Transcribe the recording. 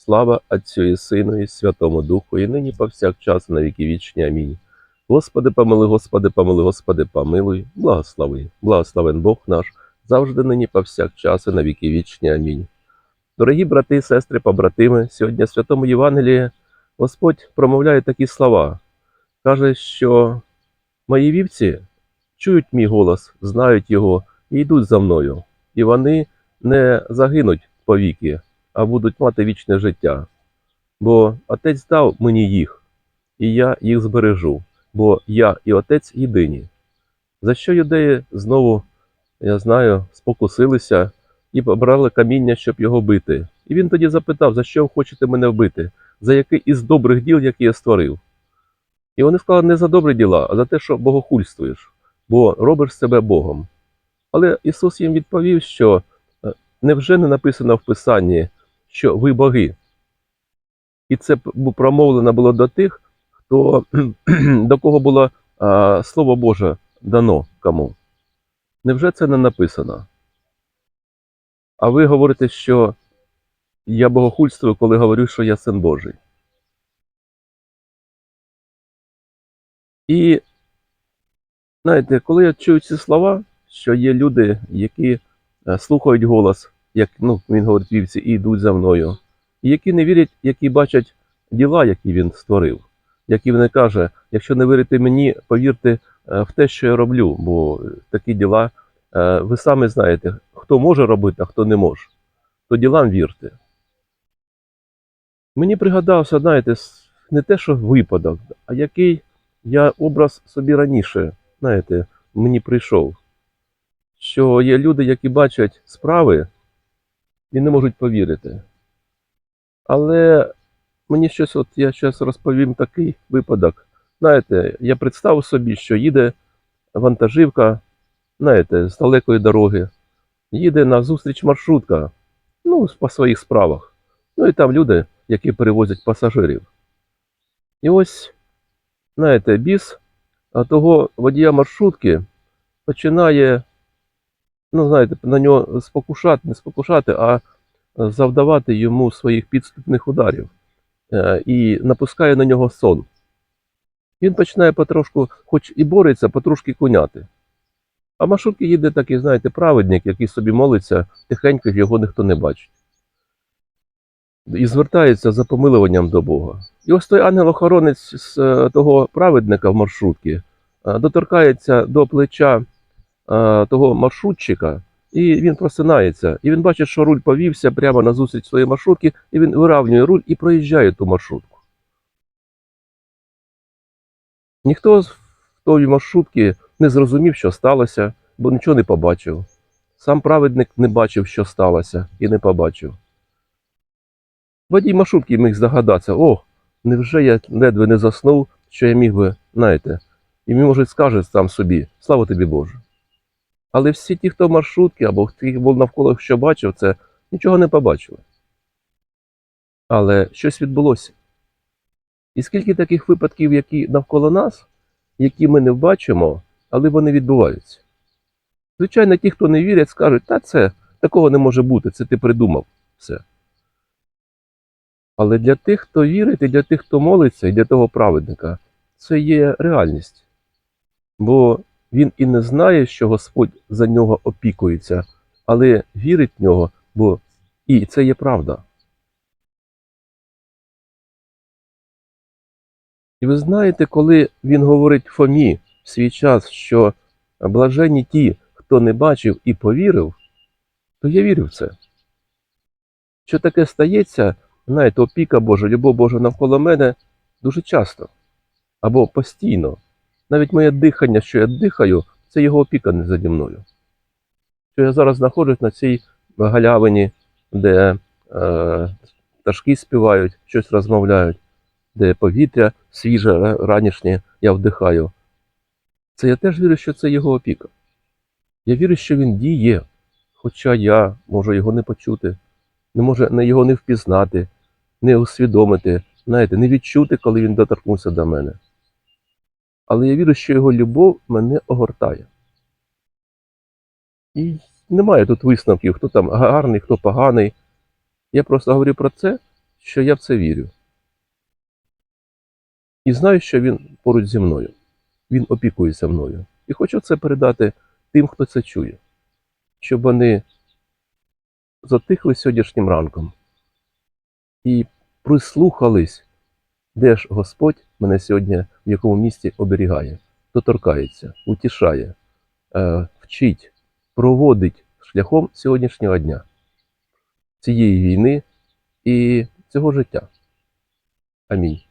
Слава Отцю і Сину, і Святому Духу, і нині повсякчас на віки вічні. Амінь. Господи, помилуй, Господи, помилуй, Господи, помилуй, благослови, благословен Бог наш, завжди нині повсякчас і на віки вічні. Амінь. Дорогі брати сестри, побратими, сьогодні в Святому Євангелії Господь промовляє такі слова. Каже, що мої вівці чують мій голос, знають його і йдуть за мною, і вони не загинуть повіки, а будуть мати вічне життя. Бо Отець дав мені їх, і я їх збережу, бо я і Отець єдині. За що юдеї знову, я знаю, спокусилися і побрали каміння, щоб його бити. І він тоді запитав, за що ви хочете мене вбити, за який із добрих діл, які я створив. І вони сказали не за добрі діла, а за те, що богохульствуєш, бо робиш себе Богом. Але Ісус їм відповів, що е, невже не написано в Писанні, що ви боги? І це промовлено було до тих, хто, до кого було а, Слово Боже дано кому. Невже це не написано? А ви говорите, що я богохульствую, коли говорю, що я син Божий. І знаєте, коли я чую ці слова, що є люди, які е, слухають голос, як ну, він говорить вівці, і йдуть за мною, і які не вірять, які бачать діла, які він створив, які він каже, якщо не вірите мені, повірте е, в те, що я роблю, бо такі діла, е, ви самі знаєте, хто може робити, а хто не може, то ділам вірте. Мені пригадався, знаєте, не те, що випадок, а який я образ собі раніше, знаєте, мені прийшов, що є люди, які бачать справи і не можуть повірити. Але мені щось, от я зараз розповім такий випадок. Знаєте, я представив собі, що їде вантажівка, знаєте, з далекої дороги, їде на зустріч маршрутка, ну, по своїх справах. Ну і там люди, які перевозять пасажирів. І ось знаєте, біс того водія маршрутки починає, ну, знаєте, на нього спокушати, не спокушати, а завдавати йому своїх підступних ударів е, і напускає на нього сон. Він починає потрошку, хоч і бореться, потрошки куняти. А маршрутки їде такий, знаєте, праведник, який собі молиться, тихенько його ніхто не бачить. І звертається за помилуванням до Бога. І ось той ангел-охоронець з е, того праведника в маршрутці е, доторкається до плеча е, того маршрутчика, і він просинається. І він бачить, що руль повівся прямо на зустріч своєї маршрутки, і він виравнює руль і проїжджає ту маршрутку. Ніхто з тої маршрутки не зрозумів, що сталося, бо нічого не побачив. Сам праведник не бачив, що сталося, і не побачив. Водій маршрутки міг здогадатися, о, невже я ледве не заснув, що я міг би, знаєте, і може, скаже сам собі, слава тобі Боже. Але всі ті, хто в маршрутки або ті, хто навколо, що бачив це, нічого не побачили. Але щось відбулося. І скільки таких випадків, які навколо нас, які ми не бачимо, але вони відбуваються. Звичайно, ті, хто не вірять, скажуть, та це такого не може бути, це ти придумав все. Але для тих, хто вірить, і для тих, хто молиться, і для того праведника, це є реальність. Бо він і не знає, що Господь за нього опікується, але вірить в нього, бо і це є правда. І ви знаєте, коли він говорить Фомі в свій час, що блаженні ті, хто не бачив і повірив, то я вірю в це. Що таке стається, знаєте, опіка Божа, любов Божа навколо мене дуже часто або постійно. Навіть моє дихання, що я дихаю, це його опіка не заді мною. Що я зараз знаходжусь на цій галявині, де е, пташки співають, щось розмовляють. де повітря свіже, ранішнє я вдихаю. Це я теж вірю, що це його опіка. Я вірю, що він діє, хоча я можу його не почути, не може не його не впізнати, не усвідомити, знаєте, не відчути, коли він доторкнувся до мене. Але я вірю, що його любов мене огортає. І немає тут висновків, хто там гарний, хто поганий. Я просто говорю про це, що я в це вірю. І знаю, що він поруч зі мною. Він опікується мною. І хочу це передати тим, хто це чує, щоб вони затихли сьогоднішнім ранком і прислухались, де ж Господь мене сьогодні в якому місці оберігає, доторкається, утішає, е, вчить, проводить шляхом сьогоднішнього дня, цієї війни і цього життя. Амінь.